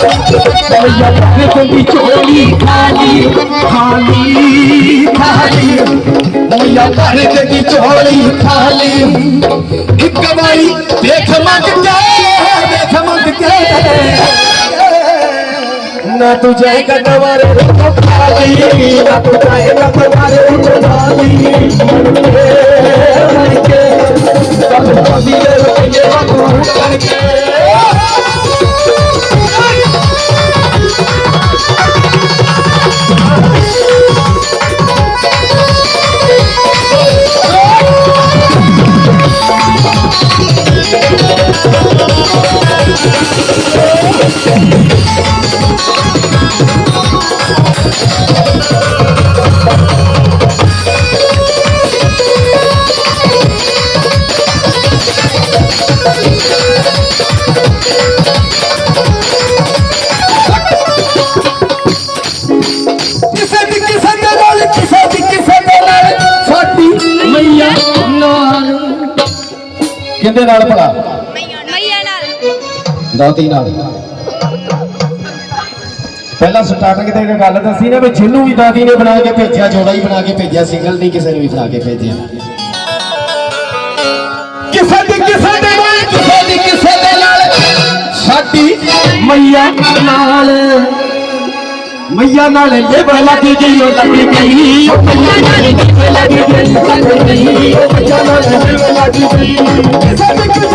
की चोली खाली खाली खाली मैया भर की चोली खाली एक कमाई देख मत के देख मत के ना तू जाएगा तुम्हारे रुख खाली ना तू जाएगा तुम्हारे रुख खाली सब कभी रुपये वसूल करके ਕਿੰਦੇ ਨਾਲ ਭਲਾ ਮਈਆ ਨਾਲ ਦਾਦੀ ਨਾਲ ਪਹਿਲਾਂ ਸਟਾਰਟਿੰਗ ਤੇ ਇੱਕ ਗੱਲ ਦੱਸੀ ਨਾ ਵੀ ਜਿਹਨੂੰ ਵੀ ਦਾਦੀ ਨੇ ਬਣਾ ਕੇ ਭੇਜਿਆ ਜੋੜਾ ਹੀ ਬਣਾ ਕੇ ਭੇਜਿਆ ਸਿੰਗਲ ਨਹੀਂ ਕਿਸੇ ਨੂੰ ਵੀ ਬਣਾ ਕੇ ਭੇਜਿਆ ਕਿਸੇ ਦੀ ਕਿਸੇ ਦੇ ਨਾਲ ਕਿਸੇ ਦੀ ਕਿਸੇ ਦੇ ਨਾਲ ਸਾਡੀ ਮਈਆ ਨਾਲ ਮਈਆ ਨਾਲ ਇਹ ਲੱਗੀ ਗਈ ਉਹ ਲੱਗੀ ਗਈ ਉਹ ਮਈਆ ਨਾਲ ਇਹ ਲੱਗੀ ਗਈ ਲੱਗੀ ਗਈ ਉਹ ਮਈਆ ਨਾਲ ਇਹ ਲੱਗੀ ਗਈ ਕਿਸੇ ਦੀ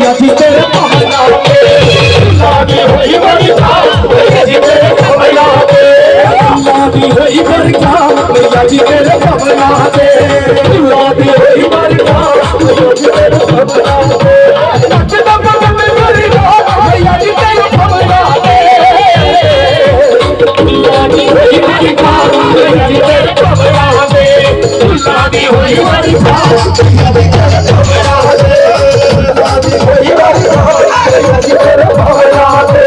হইয়া দিতে Thank you. ভাবনাতে